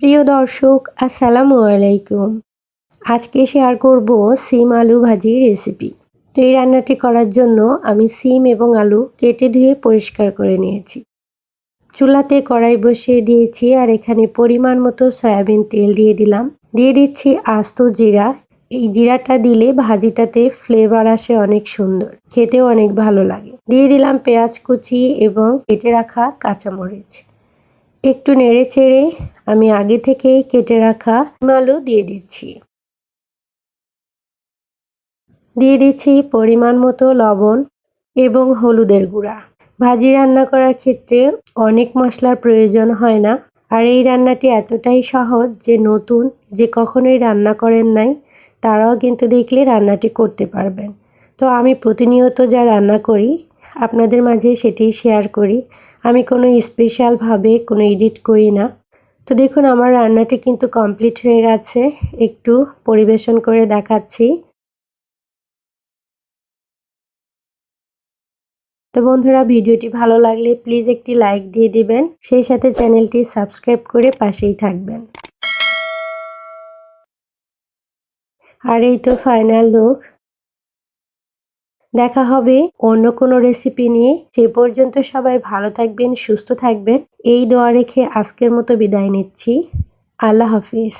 প্রিয় দর্শক, আসসালামু আলাইকুম। আজকে শেয়ার করব সিম আলু ভাজির রেসিপি তো এই রান্নাটি করার জন্য আমি সিম এবং আলু কেটে ধুয়ে পরিষ্কার করে নিয়েছি। চুলাতে কড়াই বসিয়ে দিয়েছি আর এখানে পরিমাণ মতো সয়াবিন তেল দিয়ে দিলাম। দিয়ে দিচ্ছি আস্ত জিরা। এই জিরাটা দিলে ভাজিটাতে ফ্লেভার আসে অনেক সুন্দর। খেতেও অনেক ভালো লাগে। দিয়ে দিলাম পেঁয়াজ কুচি এবং কেটে রাখা কাঁচামরিচ। একটু নেড়ে চেড়ে আমি আগে থেকেই কেটে রাখা আলু দিয়ে দিচ্ছি। দিয়ে দিচ্ছি পরিমাণ মতো লবণ এবং হলুদের গুঁড়া। ভাজি রান্না করার ক্ষেত্রে অনেক মশলার প্রয়োজন হয় না। আর এই রান্নাটি এতটাই সহজ যে নতুন যে কখনোই রান্না করেন নাই, তারাও কিন্তু দেখলে রান্নাটি করতে পারবেন। তো আমি প্রতিনিয়ত যা রান্না করি আপনাদের মাঝে সেটি শেয়ার করি। আমি কোনো স্পেশালভাবে কোনো এডিট করি না। তো দেখুন, আমার রান্নাটি কিন্তু কমপ্লিট হয়ে গেছে। একটু পরিবেশন করে দেখাচ্ছি। তো বন্ধুরা, ভিডিওটি ভালো লাগলে প্লিজ একটি লাইক দিয়ে দিবেন। সেই সাথে চ্যানেলটি সাবস্ক্রাইব করে পাশেই থাকবেন। আর এই তো ফাইনাল লুক দেখা হবে অন্য কোনো রেসিপি নিয়ে। সে পর্যন্ত সবাই ভালো থাকবেন, সুস্থ থাকবেন। এই দোয়া রেখে আজকের মতো বিদায় নিচ্ছি। আল্লাহ হাফিজ।